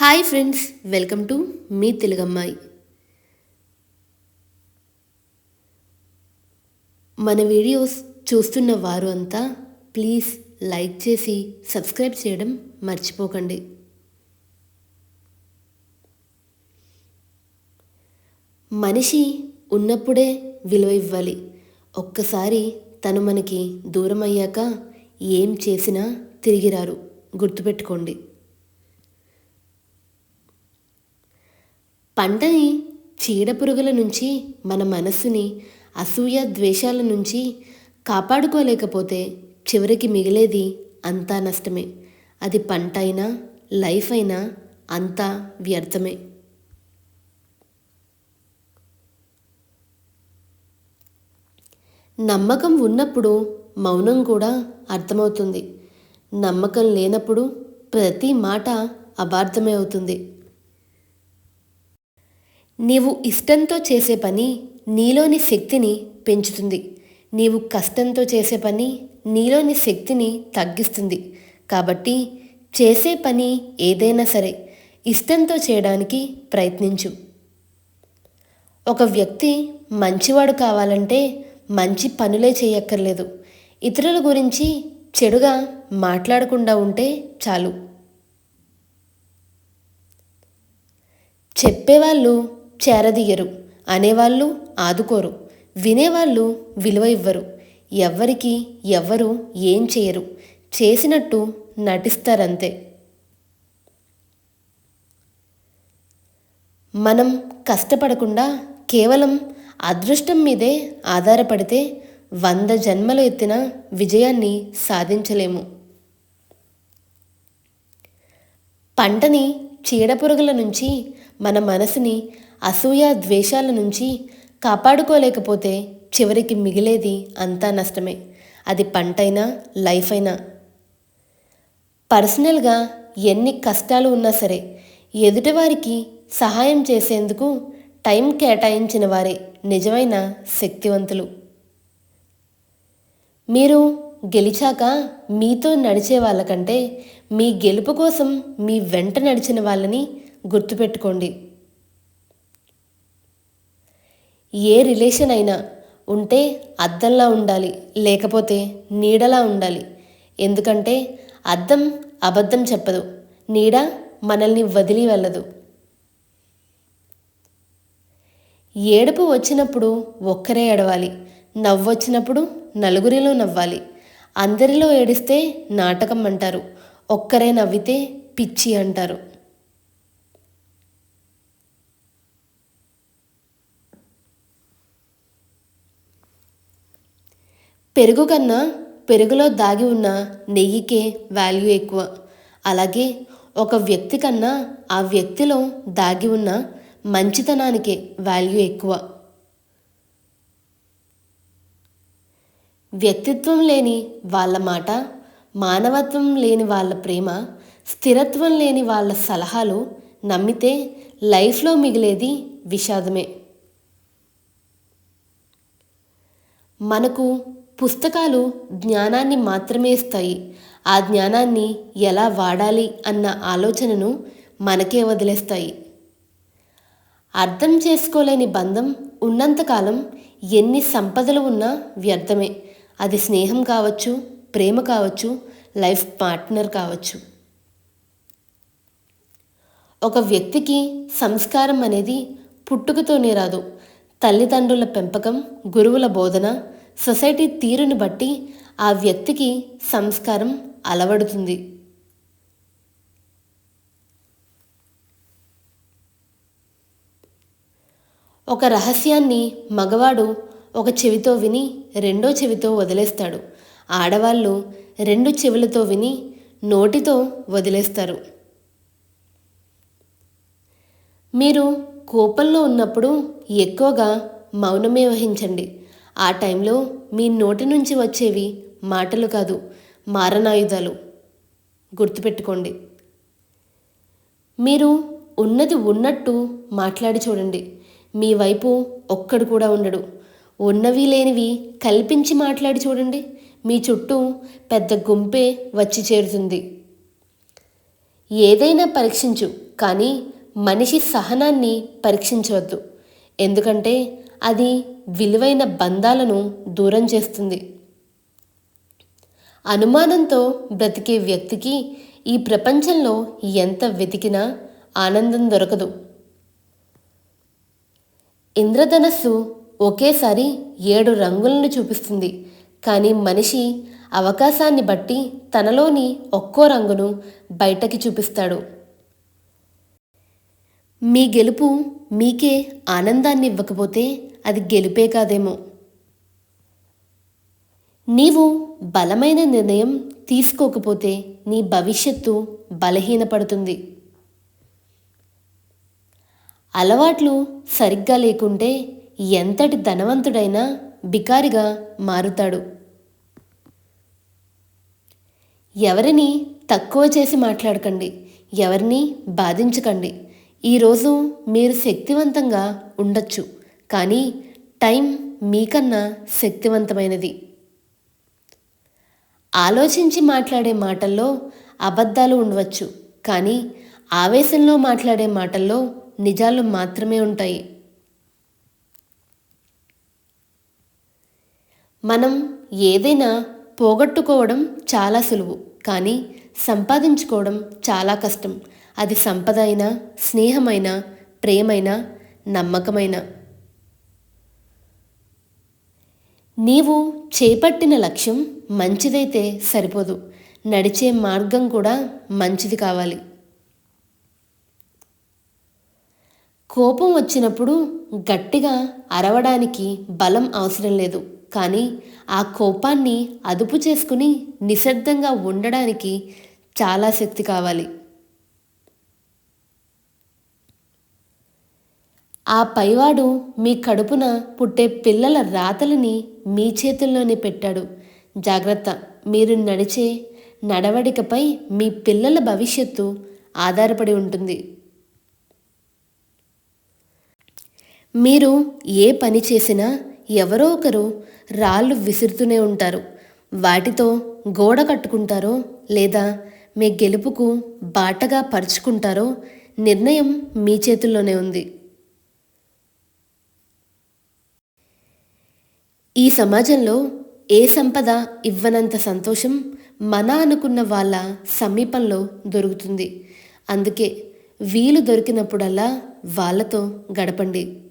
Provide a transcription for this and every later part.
Hi friends welcome to మీ తెలుగమ్మాయి. మన videos చూస్తున్న వారు అంతా ప్లీజ్ లైక్ చేసి సబ్స్క్రైబ్ చేయడం మర్చిపోకండి. మనిషి ఉన్నప్పుడే విలువ ఇవ్వాలి. ఒక్కసారి తను మనకి దూరం అయ్యాక ఏం చేసినా తిరిగిరారు గుర్తుపెట్టుకోండి. పంటని చీడపురుగుల నుంచి మన మనస్సుని అసూయ ద్వేషాల నుంచి కాపాడుకోలేకపోతే చివరికి మిగిలేది అంతా నష్టమే. అది పంట అయినా లైఫ్ అయినా అంతా వ్యర్థమే. నమ్మకం ఉన్నప్పుడు మౌనం కూడా అర్థమవుతుంది. నమ్మకం లేనప్పుడు ప్రతి మాట అబార్థమే అవుతుంది. నీవు ఇష్టంతో చేసే పని నీలోని శక్తిని పెంచుతుంది. నీవు కష్టంతో చేసే పని నీలోని శక్తిని తగ్గిస్తుంది. కాబట్టి చేసే పని ఏదైనా సరే ఇష్టంతో చేయడానికి ప్రయత్నించు. ఒక వ్యక్తి మంచివాడు కావాలంటే మంచి పనులే చేయక్కర్లేదు. ఇతరుల గురించి చెడుగా మాట్లాడకుండా ఉంటే చాలు. చెప్పేవాళ్ళు చేరదీయరు. అనేవాళ్ళు ఆదుకోరు. వినేవాళ్ళు విలువ ఇవ్వరు. ఎవ్వరికి ఎవ్వరు ఏం చేయరు. చేసినట్టు నటిస్తారంతే. మనం కష్టపడకుండా కేవలం అదృష్టం మీదే ఆధారపడితే వంద జన్మలు ఎత్తిన విజయాన్ని సాధించలేము. పంటని చీడపురుగుల నుంచి మన మనసుని అసూయ ద్వేషాల నుంచి కాపాడుకోలేకపోతే చివరికి మిగిలేది అంతా నష్టమే. అది పంటైనా లైఫ్ అయినా పర్సనల్గా ఎన్ని కష్టాలు ఉన్నా సరే ఎదుటివారికి సహాయం చేసేందుకు టైం కేటాయించిన వారే నిజమైన శక్తివంతులు. మీరు గెలిచాక మీతో నడిచే వాళ్ళకంటే మీ గెలుపు కోసం మీ వెంట నడిచిన వాళ్ళని గుర్తుపెట్టుకోండి. ఏ రిలేషన్ అయినా ఉంటే అద్దంలా ఉండాలి లేకపోతే నీడలా ఉండాలి. ఎందుకంటే అద్దం అబద్ధం చెప్పదు నీడ మనల్ని వదిలి వెళ్ళదు. ఏడుపు వచ్చినప్పుడు ఒక్కరే ఏడవాలి నవ్వొచ్చినప్పుడు నలుగురిలో నవ్వాలి. అందరిలో ఏడిస్తే నాటకం అంటారు ఒక్కరే నవ్వితే పిచ్చి అంటారు. పెరుగు కన్నా పెరుగులో దాగి ఉన్న నెయ్యికే వాల్యూ ఎక్కువ. అలాగే ఒక వ్యక్తి కన్నా ఆ వ్యక్తిలో దాగి ఉన్న మంచితనానికే వాల్యూ ఎక్కువ. వ్యక్తిత్వం లేని వాళ్ళ మాట మానవత్వం లేని వాళ్ళ ప్రేమ స్థిరత్వం లేని వాళ్ళ సలహాలు నమ్మితే లైఫ్లో మిగిలేది విషాదమే. మనకు పుస్తకాలు జ్ఞానాన్ని మాత్రమే ఇస్తాయి. ఆ జ్ఞానాన్ని ఎలా వాడాలి అన్న ఆలోచనను మనకే వదిలేస్తాయి. అర్థం చేసుకోలేని బంధం ఉన్నంతకాలం ఎన్ని సంపదలు ఉన్నా వ్యర్థమే. అది స్నేహం కావచ్చు ప్రేమ కావచ్చు లైఫ్ పార్ట్నర్ కావచ్చు. ఒక వ్యక్తికి సంస్కారం అనేది పుట్టుకతోనే రాదు. తల్లిదండ్రుల పెంపకం గురువుల బోధన సొసైటీ తీరుని బట్టి ఆ వ్యక్తికి సంస్కారం అలవడుతుంది. ఒక రహస్యాన్ని మగవాడు ఒక చెవితో విని రెండో చెవితో వదిలేస్తాడు. ఆడవాళ్ళు రెండు చెవులతో విని నోటితో వదిలేస్తారు. మీరు కోపంలో ఉన్నప్పుడు ఎక్కువగా మౌనమే వహించండి. ఆ టైంలో మీ నోటి నుంచి వచ్చేవి మాటలు కాదు మారణాయుధాలు. గుర్తుపెట్టుకోండి. మీరు ఉన్నది ఉన్నట్టు మాట్లాడి చూడండి. మీ వైపు ఒక్కడు కూడా ఉండడు. ఉన్నవి లేనివి కల్పించి మాట్లాడి చూడండి. మీ చుట్టూ పెద్ద గుంపే వచ్చి చేరుతుంది. ఏదైనా పరీక్షించు కానీ మనిషి సహనాన్ని పరీక్షించవద్దు. ఎందుకంటే అది విలువైన బంధాలను దూరం చేస్తుంది. అనుమానంతో బ్రతికే వ్యక్తికి ఈ ప్రపంచంలో ఎంత వెతికినా ఆనందం దొరకదు. ఇంద్రధనస్సు ఒకేసారి ఏడు రంగులను చూపిస్తుంది. కానీ మనిషి అవకాశాన్ని బట్టి తనలోని ఒక్కో రంగును బయటకి చూపిస్తాడు. మీ గెలుపు మీకే ఆనందాన్ని ఇవ్వకపోతే అది గెలుపే కాదేమో. నీవు బలమైన నిర్ణయం తీసుకోకపోతే నీ భవిష్యత్తు బలహీనపడుతుంది. అలవాట్లు సరిగ్గా లేకుంటే ఎంతటి ధనవంతుడైనా బికారిగా మారుతాడు. ఎవరిని తక్కువ చేసి మాట్లాడకండి ఎవరిని బాధించకండి. ఈరోజు మీరు శక్తివంతంగా ఉండొచ్చు. కానీ టైం మీకన్నా శక్తివంతమైనది. ఆలోచించి మాట్లాడే మాటల్లో అబద్ధాలు ఉండవచ్చు కానీ ఆవేశంలో మాట్లాడే మాటల్లో నిజాలు మాత్రమే ఉంటాయి. మనం ఏదైనా పోగొట్టుకోవడం చాలా సులువు కానీ సంపాదించుకోవడం చాలా కష్టం. అది సంపద అయినా స్నేహమైన ప్రేమైన నమ్మకమైన. నీవు చేపట్టిన లక్ష్యం మంచిదైతే సరిపోదు. నడిచే మార్గం కూడా మంచిది కావాలి. కోపం వచ్చినప్పుడు గట్టిగా అరవడానికి బలం అవసరం లేదు. కానీ ఆ కోపాన్ని అదుపు చేసుకుని నిశ్శబ్దంగా ఉండడానికి చాలా శక్తి కావాలి. ఆ పైవాడు మీ కడుపున పుట్టే పిల్లల రాతలని మీ చేతుల్లోనే పెట్టాడు. జాగ్రత్త మీరు నడిచే నడవడికపై మీ పిల్లల భవిష్యత్తు ఆధారపడి ఉంటుంది. మీరు ఏ పని చేసినా ఎవరో ఒకరు రాళ్ళు విసురుతూనే ఉంటారు. వాటితో గోడ కట్టుకుంటారో లేదా మీ గెలుపుకు బాటగా పరుచుకుంటారో నిర్ణయం మీ చేతుల్లోనే ఉంది. ఈ సమాజంలో ఏ సంపద ఇవ్వనంత సంతోషం మన అనుకున్న వాళ్ళ సమీపంలో దొరుకుతుంది. అందుకే వీలు దొరికినప్పుడల్లా వాళ్ళతో గడపండి.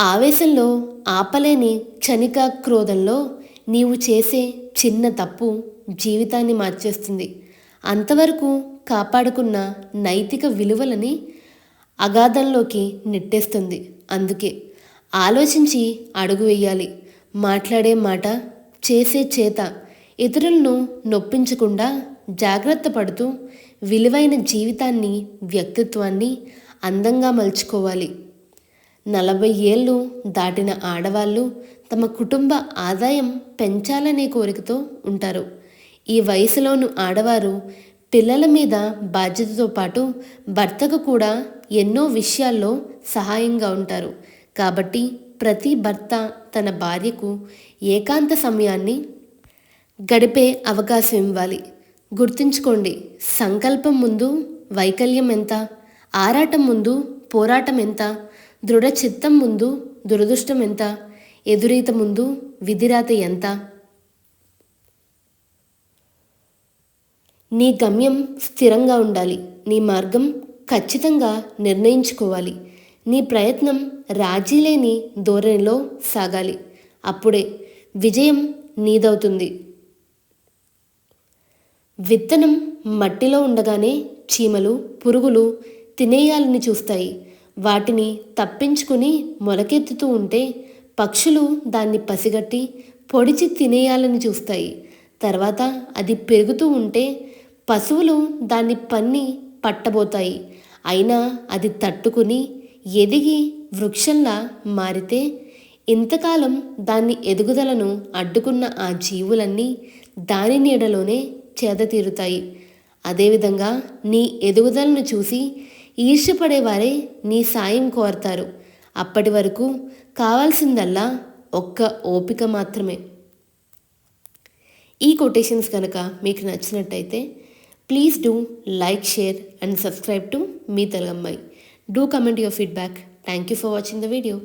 ఆవేశంలో ఆపలేని క్షణిక క్రోధంలో నీవు చేసే చిన్న తప్పు జీవితాన్ని మార్చేస్తుంది. అంతవరకు కాపాడుకున్న నైతిక విలువలని అగాధంలోకి నెట్టేస్తుంది. అందుకే ఆలోచించి అడుగు వేయాలి. మాట్లాడే మాట చేసే చేత. ఇతరులను నొప్పించకుండా జాగ్రత్త పడుతూ విలువైన జీవితాన్ని వ్యక్తిత్వాన్ని అందంగా మలుచుకోవాలి. నలభై ఏళ్ళు దాటిన ఆడవాళ్ళు తమ కుటుంబ ఆదాయం పెంచాలనే కోరికతో ఉంటారు. ఈ వయసులోను ఆడవారు పిల్లల మీద బాధ్యతతో పాటు భర్తకు కూడా ఎన్నో విషయాల్లో సహాయంగా ఉంటారు. కాబట్టి ప్రతి భర్త తన భార్యకు ఏకాంత సమయాన్ని గడిపే అవకాశం ఇవ్వాలి. గుర్తుంచుకోండి సంకల్పం ముందు వైకల్యం ఎంత ఆరాటం ముందు పోరాటం ఎంత దృఢ చిత్తం ముందు దురదృష్టం ఎంత ఎదురీత ముందు విధిరాత ఎంత. నీ గమ్యం స్థిరంగా ఉండాలి. నీ మార్గం ఖచ్చితంగా నిర్ణయించుకోవాలి. నీ ప్రయత్నం రాజీ లేని ధోరణిలో సాగాలి. అప్పుడే విజయం నీదవుతుంది. విత్తనం మట్టిలో ఉండగానే చీమలు పురుగులు తినేయాలని చూస్తాయి. వాటిని తప్పించుకుని మొలకెత్తుతూ ఉంటే పక్షులు దాన్ని పసిగట్టి పొడిచి తినేయాలని చూస్తాయి. తర్వాత అది పెరుగుతూ ఉంటే పశువులు దాన్ని పన్ని పట్టబోతాయి. అయినా అది తట్టుకుని ఎదిగి వృక్షంలా మారితే ఇంతకాలం దాన్ని ఎదుగుదలను అడ్డుకున్న ఆ జీవులన్నీ దాని నీడలోనే చేదతీరుతాయి అదేవిధంగా నీ ఎదుగుదలను చూసి ఈర్ష్యపడేవారే నీ సాయం కోరతారు. అప్పటి వరకు కావాల్సిందల్లా ఒక్క ఓపిక మాత్రమే. ఈ కొటేషన్స్ కనుక మీకు నచ్చినట్టయితే please do like share and subscribe to me తెలుగమ్మాయి. Do comment your feedback. Thank you for watching the video.